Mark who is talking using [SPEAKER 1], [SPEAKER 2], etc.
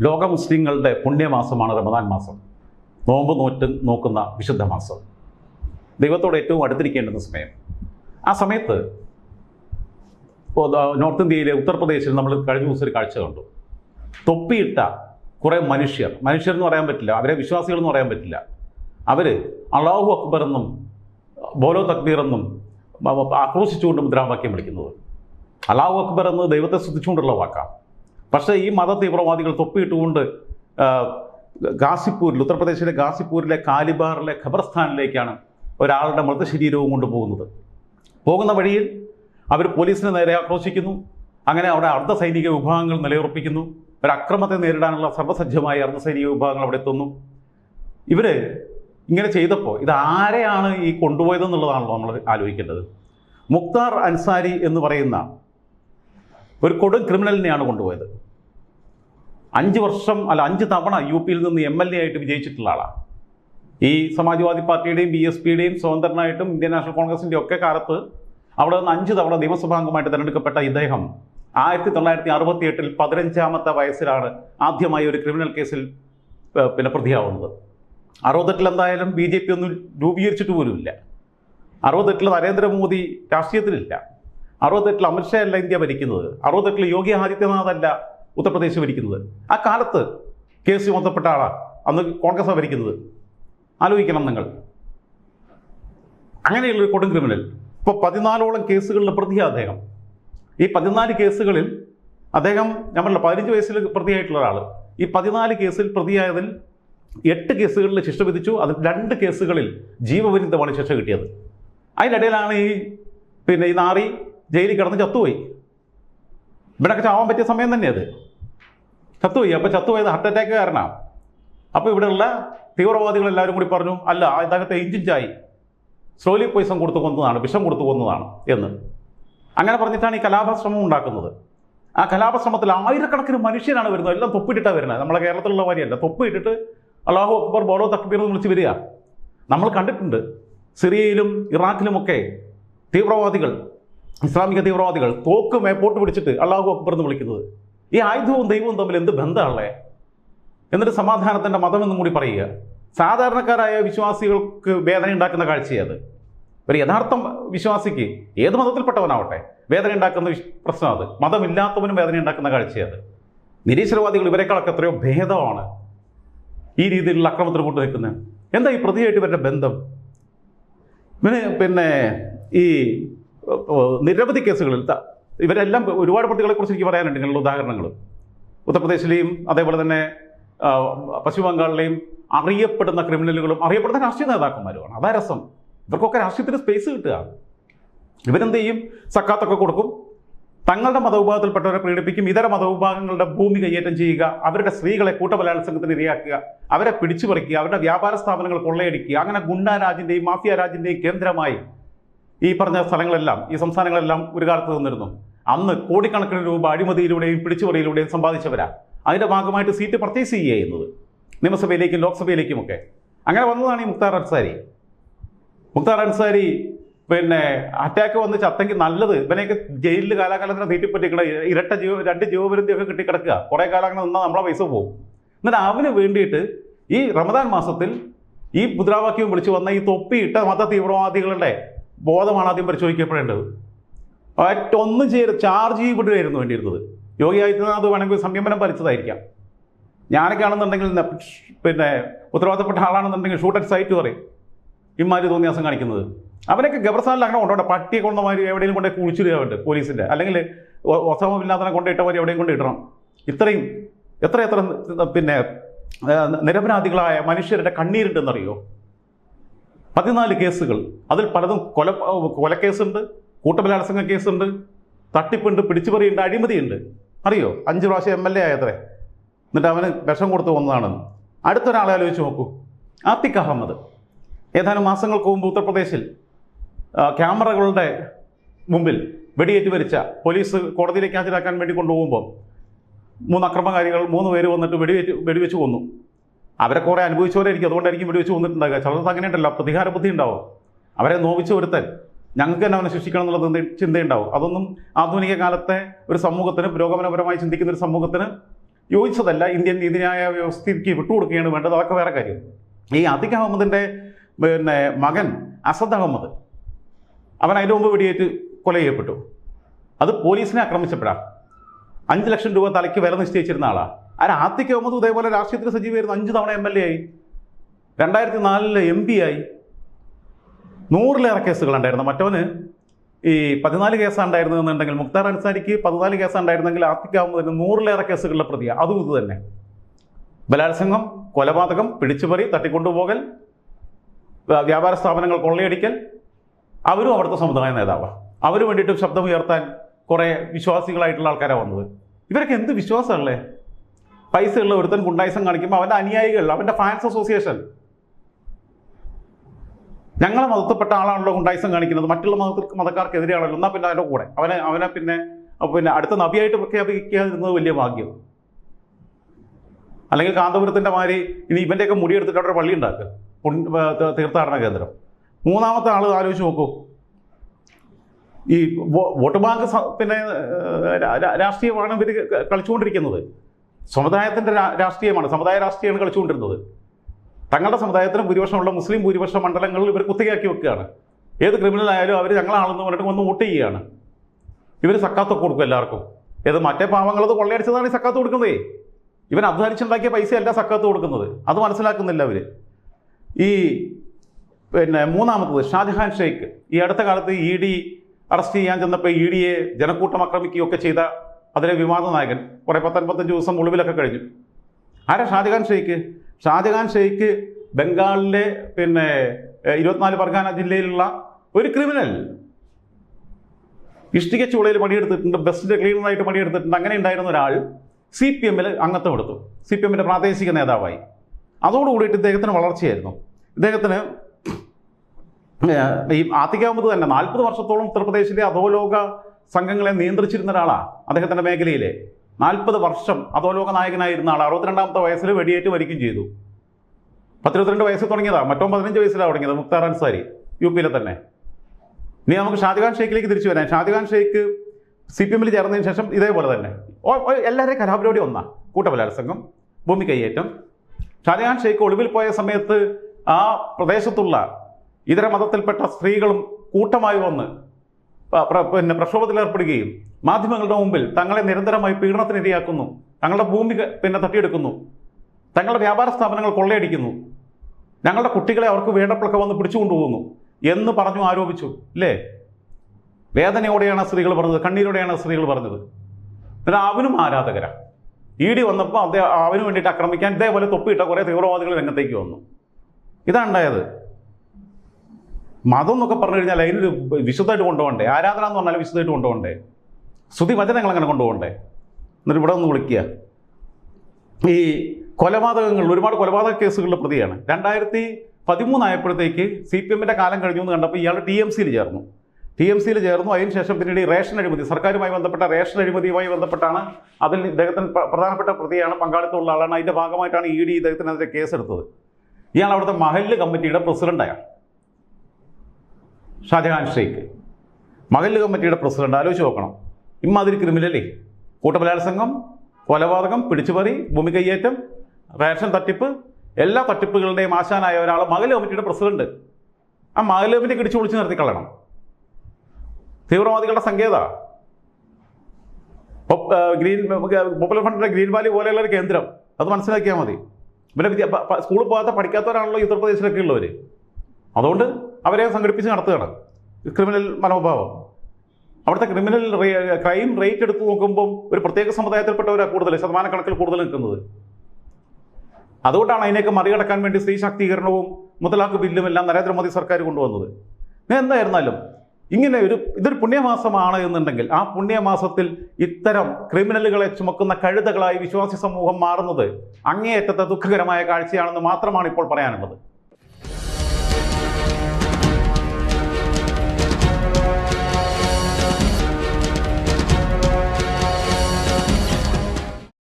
[SPEAKER 1] ലോക മുസ്ലിങ്ങളുടെ പുണ്യമാസമാണ് റമദാൻ മാസം. നോമ്പ് നോറ്റ് നോക്കുന്ന വിശുദ്ധ മാസം. ദൈവത്തോട് ഏറ്റവും അടുത്തിരിക്കേണ്ടുന്ന സമയം. ആ സമയത്ത് നോർത്ത് ഇന്ത്യയിലെ ഉത്തർപ്രദേശിൽ നമ്മൾ കഴിഞ്ഞ ദിവസം ഒരു കാഴ്ച കണ്ടു. തൊപ്പിയിട്ട കുറേ മനുഷ്യർ മനുഷ്യർ എന്ന് പറയാൻ പറ്റില്ല അവരെ വിശ്വാസികൾ എന്ന് പറയാൻ പറ്റില്ല. അവർ അള്ളാഹു അക്ബർ എന്നും ബോലോ തക്ബീർ എന്നും ആക്രോശിച്ചുകൊണ്ട് മുദ്രാവാക്യം വിളിക്കുന്നത്. അള്ളാഹു അക്ബർ എന്ന് ദൈവത്തെ ശ്രദ്ധിച്ചുകൊണ്ടുള്ള വാക്കാണ്. പക്ഷേ ഈ മത തീവ്രവാദികൾ തൊപ്പിയിട്ടുകൊണ്ട് ഗാസിപ്പൂരിൽ ഉത്തർപ്രദേശിലെ ഗാസിപ്പൂരിലെ കാലിബാറിലെ ഖബർസ്ഥാനിലേക്കാണ് ഒരാളുടെ മൃതശരീരവും കൊണ്ടുപോകുന്നത്. പോകുന്ന വഴിയിൽ അവർ പോലീസിനെ നേരെ ആക്രോശിക്കുന്നു. അങ്ങനെ അവിടെ അർദ്ധ സൈനിക വിഭാഗങ്ങൾ നിലയുറപ്പിക്കുന്നു. ഒരു നേരിടാനുള്ള സർവസജ്ജമായ അർദ്ധ സൈനിക വിഭാഗങ്ങൾ അവിടെ എത്തുന്നു. ഇവർ ഇങ്ങനെ ചെയ്തപ്പോൾ ഇത് ആരെയാണ് ഈ കൊണ്ടുപോയതെന്നുള്ളതാണല്ലോ നമ്മൾ ആലോചിക്കേണ്ടത്. മുക്താർ അൻസാരി എന്ന് പറയുന്ന ഒരു കൊടും ക്രിമിനലിനെയാണ് കൊണ്ടുപോയത്. അഞ്ച് വർഷം അല്ല അഞ്ച് തവണ യു പിയിൽ നിന്ന് എം എൽ എ ആയിട്ട് വിജയിച്ചിട്ടുള്ള ആളാണ് ഈ സമാജ്വാദി പാർട്ടിയുടെയും ബി എസ് പിയുടെയും സ്വതന്ത്രനായിട്ടും ഇന്ത്യൻ നാഷണൽ കോൺഗ്രസിന്റെ ഒക്കെ കാലത്ത് അവിടെ നിന്ന് അഞ്ച് തവണ നിയമസഭാംഗമായിട്ട് തിരഞ്ഞെടുക്കപ്പെട്ട ഇദ്ദേഹം ആയിരത്തി തൊള്ളായിരത്തി അറുപത്തി എട്ടിൽ പതിനഞ്ചാമത്തെ വയസ്സിലാണ് ആദ്യമായി ഒരു ക്രിമിനൽ കേസിൽ പിന്നെ പ്രതിയാവുന്നത്. അറുപത്തെട്ടിൽ എന്തായാലും ബി ജെ പി ഒന്നും രൂപീകരിച്ചിട്ട് പോലുമില്ല. അറുപത്തെട്ടിൽ നരേന്ദ്രമോദി രാഷ്ട്രീയത്തിലില്ല. അറുപത്തെട്ടിൽ അമിത്ഷാ അല്ല ഇന്ത്യ ഭരിക്കുന്നത്. അറുപത്തെട്ടിൽ യോഗി ആദിത്യനാഥ് അല്ല ഉത്തർപ്രദേശ് ഭരിക്കുന്നത്. ആ കാലത്ത് കെ സി ബന്ധപ്പെട്ട ആളാണ് അന്ന് കോൺഗ്രസ് ഭരിക്കുന്നത്. ആലോചിക്കണം നിങ്ങൾ. അങ്ങനെയുള്ളൊരു കൊടും ക്രിമിനൽ. ഇപ്പോൾ പതിനാലോളം കേസുകളിൽ പ്രതിയാണ് അദ്ദേഹം. ഈ പതിനാല് കേസുകളിൽ അദ്ദേഹം ഞാൻ നമ്മളല്ല പതിനഞ്ച് വയസ്സിൽ പ്രതിയായിട്ടുള്ള ഒരാൾ ഈ പതിനാല് കേസിൽ പ്രതിയായതിൽ എട്ട് കേസുകളിൽ ശിക്ഷ വിധിച്ചു. അതിൽ രണ്ട് കേസുകളിൽ ജീവപര്യന്തമാണ് ശിക്ഷ കിട്ടിയത്. അതിനിടയിലാണ് ഈ പിന്നെ ഈ നാറി ജയിലിൽ കിടന്ന് ചത്തുപോയി. ഇവിടെയൊക്കെ ചാവാൻ പറ്റിയ സമയം തന്നെ അത്. ചത്തുപോയി. അപ്പോൾ ചത്തുപോയത് ഹാർട്ട് അറ്റാക്ക് കാരണമാണ് അപ്പോൾ ഇവിടെയുള്ള തീവ്രവാദികൾ എല്ലാവരും കൂടി പറഞ്ഞു അല്ല ഇദ്ദേഹത്തെ ഇഞ്ചിഞ്ചായി സ്ലോലി പോയിസൺ കൊടുത്തു കൊന്നതാണ് വിഷം കൊടുത്തു കൊന്നതാണ് എന്ന്. അങ്ങനെ പറഞ്ഞിട്ടാണ് ഈ കലാപശ്രമം ഉണ്ടാക്കുന്നത്. ആ കലാപശ്രമത്തിൽ ആയിരക്കണക്കിന് മനുഷ്യരാണ് വരുന്നത്. എല്ലാം തൊപ്പിട്ടിട്ടാണ് വരുന്നത്. നമ്മളെ കേരളത്തിലുള്ള വരിയല്ല. തൊപ്പിട്ടിട്ട് അള്ളാഹു അക്ബർ ബോളോ തക്ബീർ എന്ന് വിളിച്ച് വരിക. നമ്മൾ കണ്ടിട്ടുണ്ട് സിറിയയിലും ഇറാഖിലുമൊക്കെ തീവ്രവാദികൾ ഇസ്ലാമിക തീവ്രവാദികൾ തോക്ക് മേപ്പോട്ട് പിടിച്ചിട്ട് അള്ളാഹു അക്ബർ എന്ന് വിളിക്കുന്നത്. ഈ ആയുധവും ദൈവവും തമ്മിൽ എന്ത് ബന്ധമുള്ളേ എന്നിട്ട് സമാധാനത്തിന്റെ മതമെന്നും കൂടി പറയുക. സാധാരണക്കാരായ വിശ്വാസികൾക്ക് വേദന ഉണ്ടാക്കുന്ന കാഴ്ചയത് ഒരു യഥാർത്ഥ വിശ്വാസിക്ക് ഏത് മതത്തിൽപ്പെട്ടവനാവട്ടെ വേദന ഉണ്ടാക്കുന്ന പ്രശ്നം അത്. മതമില്ലാത്തവനും വേദന ഉണ്ടാക്കുന്ന കാഴ്ചയത് നിരീശ്വരവാദികൾ ഇവരെക്കാളൊക്കെ എത്രയോ ഭേദമാണ് ഈ രീതിയിലുള്ള അക്രമത്തിന് കൊണ്ടു നിൽക്കുന്നത്. എന്താ ഈ പ്രതിയായിട്ട് ഇവരുടെ ബന്ധം? പിന്നെ ഈ നിരവധി കേസുകളിൽ ഇവരെല്ലാം ഒരുപാട് പ്രതികളെക്കുറിച്ച് എനിക്ക് പറയാനുണ്ട്. ഇങ്ങനെയുള്ള ഉദാഹരണങ്ങൾ. ഉത്തർപ്രദേശിലെയും അതേപോലെ തന്നെ പശ്ചിമബംഗാളിലെയും പശ്ചിമ ബംഗാളിലെയും അറിയപ്പെടുന്ന ക്രിമിനലുകളും അറിയപ്പെടുന്ന രാഷ്ട്രീയ നേതാക്കന്മാരുമാണ്. അതാ രസം. ഇവർക്കൊക്കെ രാഷ്ട്രീയത്തിന് സ്പേസ് കിട്ടുക ഇവരെന്ത് ചെയ്യും? സക്കാത്തൊക്കെ കൊടുക്കും. തങ്ങളുടെ മതവിഭാഗത്തിൽപ്പെട്ടവരെ പീഡിപ്പിക്കും. ഇതര മതവിഭാഗങ്ങളുടെ ഭൂമി കൈയേറ്റം ചെയ്യുക. അവരുടെ സ്ത്രീകളെ കൂട്ടബലാത്സംഗത്തിന് ഇരയാക്കുക. അവരെ പിടിച്ചുപറിക്കുക. അവരുടെ വ്യാപാര സ്ഥാപനങ്ങൾ കൊള്ളയടിക്കുക. അങ്ങനെ ഗുണ്ടാ രാജിന്റെയും മാഫിയ രാജിന്റെയും കേന്ദ്രമായി ഈ പറഞ്ഞ സ്ഥലങ്ങളെല്ലാം ഈ സംസ്ഥാനങ്ങളെല്ലാം ഒരു കാലത്ത് നിന്നിരുന്നു. അന്ന് കോടിക്കണക്കിന് രൂപ അഴിമതിയിലൂടെയും പിടിച്ചുപറിയിലൂടെയും സമ്പാദിച്ചവരാ. അതിന്റെ ഭാഗമായിട്ട് സീറ്റ് പർച്ചേസ് ചെയ്യുന്നത് നിയമസഭയിലേക്കും ലോക്സഭയിലേക്കുമൊക്കെ അങ്ങനെ വന്നതാണ് ഈ മുക്താർ അൻസാരി. മുക്താർ അൻസാരി പിന്നെ അറ്റാക്ക് വന്ന് ചത്തെങ്കിൽ നല്ലത് ഇവനെയൊക്കെ ജയിലിൽ കാലാകാലത്തിന് തീറ്റിപ്പറ്റിക്കണ ഇരട്ട ജീവ രണ്ട് ജീവപര്യന്തിയൊക്കെ കിട്ടിക്കിടക്കുക. കുറേ കാലം അങ്ങനെ നിന്നാൽ നമ്മളെ പൈസ പോകും. എന്നിട്ട് അവന് വേണ്ടിയിട്ട് ഈ റമദാൻ മാസത്തിൽ ഈ മുദ്രാവാക്യം വിളിച്ചു വന്ന ഈ തൊപ്പിയിട്ട മത തീവ്രവാദികളുടെ ബോധമാണ് ആദ്യം പരിശോധിക്കപ്പെടേണ്ടത്. ഒന്നും ചെയ്ത് ചാർജ് ചെയ്യപ്പെടുകയായിരുന്നു വേണ്ടിയിരുന്നത്. യോഗി ആദിത്യനാഥ് വേണമെങ്കിൽ സംയമനം ഭരിച്ചതായിരിക്കാം ഞാനൊക്കെ ആണെന്നുണ്ടെങ്കിൽ പിന്നെ ഉത്തരവാദിത്തപ്പെട്ട ആളാണെന്നുണ്ടെങ്കിൽ ഷൂട്ട് അറ്റ് സൈറ്റ് പറയും. ഇമാര് തോന്നിയാസം കാണിക്കുന്നത്. അവനൊക്കെ ഗവർസാനിൽ അങ്ങനെ കൊണ്ടോട്ടെ പട്ടിയെ കൊണ്ടമാര് എവിടെയും കൊണ്ടേ കുഴിച്ചിടുക വേണ്ട പോലീസിന്റെ. അല്ലെങ്കിൽ ഒസമില്ലാത്തവനെ കൊണ്ടിട്ടവർ എവിടെയും കൊണ്ട് ഇടണം. ഇത്രയും എത്ര എത്ര പിന്നെ നിരപരാധികളായ മനുഷ്യരുടെ കണ്ണീരുണ്ടെന്നറിയോ? പതിനാല് കേസുകൾ. അതിൽ പലതും കൊല കൊലക്കേസുണ്ട് കൂട്ടബലാത്സംഗ കേസുണ്ട് തട്ടിപ്പുണ്ട് പിടിച്ചുപറിയുണ്ട് അഴിമതിയുണ്ട്. അറിയോ? അഞ്ച് പ്രാവശ്യം എം എൽ എ ആയത്രേ. എന്നിട്ട് അവന് വിഷം കൊടുത്തു വന്നതാണെന്ന് അടുത്തൊരാളെ ആലോചിച്ച് നോക്കൂ. ആത്തിഖ് അഹമ്മദ്. ഏതാനും മാസങ്ങൾക്ക് മുമ്പ് ഉത്തർപ്രദേശിൽ ക്യാമറകളുടെ മുമ്പിൽ വെടിയേറ്റ് മരിച്ച പോലീസ് കോടതിയിലേക്ക് ഹാജരാക്കാൻ വേണ്ടി കൊണ്ടുപോകുമ്പോൾ മൂന്ന് അക്രമകാരികൾ മൂന്ന് പേര് വന്നിട്ട് വെടിവെച്ച് വെടിവെച്ച് കൊന്നു. അവരെ കുറേ അനുഭവിച്ചവരായിരിക്കും അതുകൊണ്ടായിരിക്കും വെടിവെച്ച് വന്നിട്ടുണ്ടാകുക ചിലർക്ക് അങ്ങനെയുണ്ടല്ലോ. പ്രതികാര ബുദ്ധി ഉണ്ടാവും. അവരെ നോവിച്ച് ഒരുത്തൻ. ഞങ്ങൾക്ക് തന്നെ അവനെ ശിക്ഷിക്കണം എന്നുള്ള ചിന്ത- ചിന്തയുണ്ടാവും. അതൊന്നും ആധുനിക കാലത്തെ ഒരു സമൂഹത്തിന് പുരോഗമനപരമായി ചിന്തിക്കുന്ന ഒരു സമൂഹത്തിന് യോജിച്ചതല്ല. ഇന്ത്യൻ നീതിന്യായ വ്യവസ്ഥയ്ക്ക് വിട്ടുകൊടുക്കുകയാണ് വേണ്ടത്. അതൊക്കെ വേറെ കാര്യം. ഈ അത്തിഖ് അഹമ്മദിന്റെ പിന്നെ മകൻ അസദ് അഹമ്മദ് അവൻ അതിന്റെ മുമ്പ് വെടിയേറ്റ് കൊല ചെയ്യപ്പെട്ടു. അത് പോലീസിനെ ആക്രമിച്ചപ്പോഴാണ് അഞ്ച് ലക്ഷം രൂപ തലയ്ക്ക് വില നിശ്ചയിച്ചിരുന്ന ആളാണ് ആ ആത്തിക്ക് അഹമ്മദ് ഇതേപോലെ രാഷ്ട്രീയത്തിൽ സജീവമായിരുന്നു അഞ്ച് തവണ എം എൽ എ ആയി. രണ്ടായിരത്തി നാലിൽ എം പി ആയി. നൂറിലേറെ കേസുകളുണ്ടായിരുന്നു. മറ്റവന് ഈ പതിനാല് കേസാണ് ഉണ്ടായിരുന്നത് എന്നുണ്ടെങ്കിൽ മുക്താർ അൻസാരിക്ക് പതിനാല് കേസാണ് ഉണ്ടായിരുന്നെങ്കിൽ ആത്തിഖ് അഹമ്മദിന് നൂറിലേറെ കേസുകളിലെ പ്രതിയാണ് അതും ഇത് തന്നെ. ബലാത്സംഗം കൊലപാതകം പിടിച്ചുപറി തട്ടിക്കൊണ്ടുപോകൽ വ്യാ- വ്യാപാര സ്ഥാപനങ്ങൾ കൊള്ളയടിക്കൽ. അവരും അവിടുത്തെ സമുദായ നേതാവാണ് അവർ വേണ്ടിയിട്ട് ശബ്ദമുയർത്താൻ കുറേ വിശ്വാസികളായിട്ടുള്ള ആൾക്കാരാണ് വന്നത്. ഇവരൊക്കെ എന്ത് വിശ്വാസമല്ലേ പൈസയുള്ള ഒരുത്തൻ ഗുണ്ടായിസം കാണിക്കുമ്പോൾ അവന്റെ അനുയായികൾ അവന്റെ ഫാൻസ് അസോസിയേഷൻ ഞങ്ങളെ മതത്തിൽപ്പെട്ട ആളാണല്ലോ ഗുണ്ടായിസം കാണിക്കുന്നത്. മറ്റുള്ള മതത്തിൽ മതക്കാർക്കെതിരെയാണല്ലോ. എന്നാൽ പിന്നെ അവന്റെ കൂടെ. അവനെ അവനെ പിന്നെ പിന്നെ അടുത്ത നബിയായിട്ട് പ്രഖ്യാപിക്കാതിരുന്നത് വലിയ ഭാഗ്യം. അല്ലെങ്കിൽ കാന്തപുരത്തിന്റെ മാതിരി ഇനി ഇവന്റെയൊക്കെ മുടിയെടുത്തിട്ട് അവിടെ പള്ളി ഉണ്ടാക്കുക. തീർത്ഥാടന കേന്ദ്രം. മൂന്നാമത്തെ ആൾ ആലോചിച്ച് നോക്കൂ. ഈ വോട്ട് ബാങ്ക് പിന്നെ രാഷ്ട്രീയമാണ് ഇവർ കളിച്ചുകൊണ്ടിരിക്കുന്നത്. സമുദായത്തിന്റെ രാഷ്ട്രീയമാണ്. സമുദായ രാഷ്ട്രീയമാണ് കളിച്ചുകൊണ്ടിരുന്നത്. തങ്ങളുടെ സമുദായത്തിന് ഭൂരിപക്ഷമുള്ള മുസ്ലിം ഭൂരിപക്ഷ മണ്ഡലങ്ങളിൽ ഇവർ കുത്തികയാക്കി വെക്കുകയാണ്. ഏത് ക്രിമിനൽ ആയാലും അവർ ഞങ്ങളാണെന്ന് പറഞ്ഞിട്ട് വന്ന് വോട്ട് ചെയ്യുകയാണ്. ഇവർ സക്കാത്തൊക്കെ കൊടുക്കും എല്ലാവർക്കും. ഏത് മറ്റേ പാവങ്ങളത് കൊള്ളയടിച്ചതാണ് ഈ സക്കാത്ത് കൊടുക്കുന്നതേ. ഇവൻ അധ്വാനിച്ചുണ്ടാക്കിയ പൈസയല്ല സക്കാത്ത് കൊടുക്കുന്നത്. അത് മനസ്സിലാക്കുന്നില്ല അവർ ഈ പിന്നെ മൂന്നാമത്തത് ഷാജഹാൻ ഷെയ്ഖ്. ഈ അടുത്ത കാലത്ത് ഇ ഡി അറസ്റ്റ് ചെയ്യാൻ ചെന്നപ്പോൾ ഇ ഡിയെ ജനക്കൂട്ടം ആക്രമിക്കുകയൊക്കെ ചെയ്ത അതിലെ വിവാദ നായകൻ കുറേ പത്തൊൻപത്തഞ്ച് ദിവസം ഒളിവിലൊക്കെ കഴിഞ്ഞു. ആരാ ഷാജഹാൻ ഷെയ്ഖ് ഷാജഹാൻ ഷെയ്ഖ് ബംഗാളിലെ പിന്നെ ഇരുപത്തിനാല് പർഗാന ജില്ലയിലുള്ള ഒരു ക്രിമിനൽ. ഇഷ്ടിക ചൂളയിൽ പണിയെടുത്തിട്ടുണ്ട് ബസ്സിന്റെ ക്ലീനറായിട്ട് പണിയെടുത്തിട്ടുണ്ട്. അങ്ങനെ ഉണ്ടായിരുന്ന ഒരാൾ സി പി എമ്മിൽ അംഗത്വം എടുത്തു. സി പി എമ്മിന്റെ പ്രാദേശിക നേതാവായി. അതോടുകൂടിയിട്ട് ഇദ്ദേഹത്തിന് വളർച്ചയായിരുന്നു. ഇദ്ദേഹത്തിന് ഈ ആത്തികാമത് തന്നെ നാൽപ്പത് വർഷത്തോളം ഉത്തർപ്രദേശിലെ അധോലോക സംഘങ്ങളെ നിയന്ത്രിച്ചിരുന്ന ഒരാളാണ് അദ്ദേഹത്തിന്റെ മേഖലയിലെ. നാൽപ്പത് വർഷം അധോലോക നായകനായിരുന്ന ആൾ അറുപത്തിരണ്ടാമത്തെ വയസ്സിൽ വെടിയേറ്റ് മരിക്കുകയും ചെയ്തു. പത്തിരുപത്തിരണ്ട് വയസ്സിൽ തുടങ്ങിയതാ. മറ്റോ പതിനഞ്ച് വയസ്സിലാണ് തുടങ്ങിയത്. മുക്താർ അൻസാരി യു പിയിലെ തന്നെ. ഇനി നമുക്ക് ഷാജഹാൻ ഷെയ്ഖിലേക്ക് തിരിച്ചു വരാം. ഷാജഹാൻ ഷെയ്ഖ് സി പി എമ്മിൽ ചേർന്നതിന് ശേഷം ഇതേപോലെ തന്നെ. എല്ലാവരെയും കലാപരിപാടി ഒന്നാ. സംഘം ഭൂമി കൈയേറ്റം ഷാജഹാൻ ഷെയ്ഖ് ഒളിവിൽ പോയ സമയത്ത് ആ പ്രദേശത്തുള്ള ഇതര മതത്തിൽപ്പെട്ട സ്ത്രീകളും കൂട്ടമായി വന്ന് പിന്നെ പ്രക്ഷോഭത്തിലേർപ്പെടുകയും മാധ്യമങ്ങളുടെ മുമ്പിൽ തങ്ങളെ നിരന്തരമായി പീഡനത്തിനിരയാക്കുന്നു തങ്ങളുടെ ഭൂമി പിന്നെ തട്ടിയെടുക്കുന്നു. തങ്ങളുടെ വ്യാപാര സ്ഥാപനങ്ങൾ കൊള്ളയടിക്കുന്നു. ഞങ്ങളുടെ കുട്ടികളെ അവർക്ക് വേണ്ടപ്പോഴൊക്കെ വന്ന് പിടിച്ചുകൊണ്ടുപോകുന്നു എന്ന് പറഞ്ഞു ആരോപിച്ചു. ഇല്ലേ? വേദനയോടെയാണ് സ്ത്രീകൾ പറഞ്ഞത്. കണ്ണീരോടെയാണ് സ്ത്രീകൾ പറഞ്ഞത്. പിന്നെ അവനും ആരാധകരാ. ഇ ഡി വന്നപ്പോൾ അദ്ദേഹം അവന് വേണ്ടിയിട്ട് ആക്രമിക്കാൻ ഇതേപോലെ തൊപ്പിയിട്ട കുറേ തീവ്രവാദികൾ രംഗത്തേക്ക് വന്നു. ഇതാണ് ഉണ്ടായത്. മതം എന്നൊക്കെ പറഞ്ഞു കഴിഞ്ഞാൽ അതിനൊരു വിശുദ്ധമായിട്ട് കൊണ്ടുപോകണ്ടേ? ആരാധന എന്ന് പറഞ്ഞാൽ വിശുദ്ധമായിട്ട് കൊണ്ടുപോകണ്ടേ? സ്തുതി വചനങ്ങൾ അങ്ങനെ കൊണ്ടുപോകണ്ടേ? എന്നിട്ട് ഇവിടെ ഒന്ന് വിളിക്കുക. ഈ കൊലപാതകങ്ങൾ ഒരുപാട് കൊലപാതക കേസുകളുടെ പ്രതിയാണ്. രണ്ടായിരത്തി പതിമൂന്നായപ്പോഴത്തേക്ക് സി പി എമ്മിന്റെ കാലം കഴിഞ്ഞു എന്ന് കണ്ടപ്പോൾ ഇയാൾ ടി എം സിയിൽ ചേർന്നു. ടി എം സിയിൽ ചേർന്നു. അതിന് ശേഷം പിന്നീട് റേഷൻ അഴിമതി സർക്കാരുമായി ബന്ധപ്പെട്ട റേഷൻ അഴിമതിയുമായി ബന്ധപ്പെട്ടാണ് അതിൽ ഇദ്ദേഹത്തിന് പ്ര- പ്രധാനപ്പെട്ട പ്രതിയാണ് പങ്കാളിത്തമുള്ള ആളാണ്. അതിന്റെ ഭാഗമായിട്ടാണ് ഇ ഡി ഇദ്ദേഹത്തിനെതിരെ കേസെടുത്തത്. ഇയാൾ അവിടുത്തെ മഹല്ല് കമ്മിറ്റിയുടെ പ്രസിഡന്റായാണ്. ഷാജഹാൻ ഷെയ്ഖ്. മകളിൽ കമ്മിറ്റിയുടെ പ്രസിഡന്റ് ആലോചിച്ച് നോക്കണം. ഇമ്മാതിരി ക്രിമിനലേ കൂട്ടബലാത്സംഗം കൊലപാതകം പിടിച്ചുപറി ഭൂമി കയ്യേറ്റം റേഷൻ തട്ടിപ്പ് എല്ലാ തട്ടിപ്പുകളുടെയും ആശാനായ ഒരാൾ മകളിൽ കമ്മിറ്റിയുടെ പ്രസിഡന്റ്. ആ മകളിൽ കമ്മിറ്റി കിടിച്ചു വിളിച്ച് നിർത്തിക്കളയണം തീവ്രവാദികളുടെ സങ്കേത ഗ്രീൻ പോപ്പുലർ ഫ്രണ്ടിന്റെ ഗ്രീൻ വാലി പോലെയുള്ള ഒരു കേന്ദ്രം. അത് മനസ്സിലാക്കിയാൽ മതി. പിന്നെ സ്കൂളിൽ പോകാത്ത പഠിക്കാത്തവരാണല്ലോ ഉത്തർപ്രദേശിലൊക്കെ ഉള്ളവർ അതുകൊണ്ട് അവരെ സംഘടിപ്പിച്ച് നടത്തുകയാണ്. ക്രിമിനൽ മനോഭാവം. അവിടുത്തെ ക്രിമിനൽ ക്രൈം റേറ്റ് എടുത്ത് നോക്കുമ്പോൾ ഒരു പ്രത്യേക സമുദായത്തിൽപ്പെട്ടവരാണ് കൂടുതൽ ശതമാനക്കണക്കിൽ കൂടുതൽ നിൽക്കുന്നത്. അതുകൊണ്ടാണ് അതിനെയൊക്കെ മറികടക്കാൻ വേണ്ടി സ്ത്രീ ശാക്തീകരണവും മുതലാക്ക് ബില്ലും എല്ലാം നരേന്ദ്രമോദി സർക്കാർ കൊണ്ടുവന്നത്. എന്തായിരുന്നാലും ഇങ്ങനെ ഒരു ഇതൊരു പുണ്യമാസമാണ് എന്നുണ്ടെങ്കിൽ ആ പുണ്യമാസത്തിൽ ഇത്തരം ക്രിമിനലുകളെ ചുമക്കുന്ന കഴുതകളായി വിശ്വാസി സമൂഹം മാറുന്നത് അങ്ങേയറ്റത്തെ ദുഃഖകരമായ കാഴ്ചയാണെന്ന് മാത്രമാണ് ഇപ്പോൾ പറയാനുള്ളത്.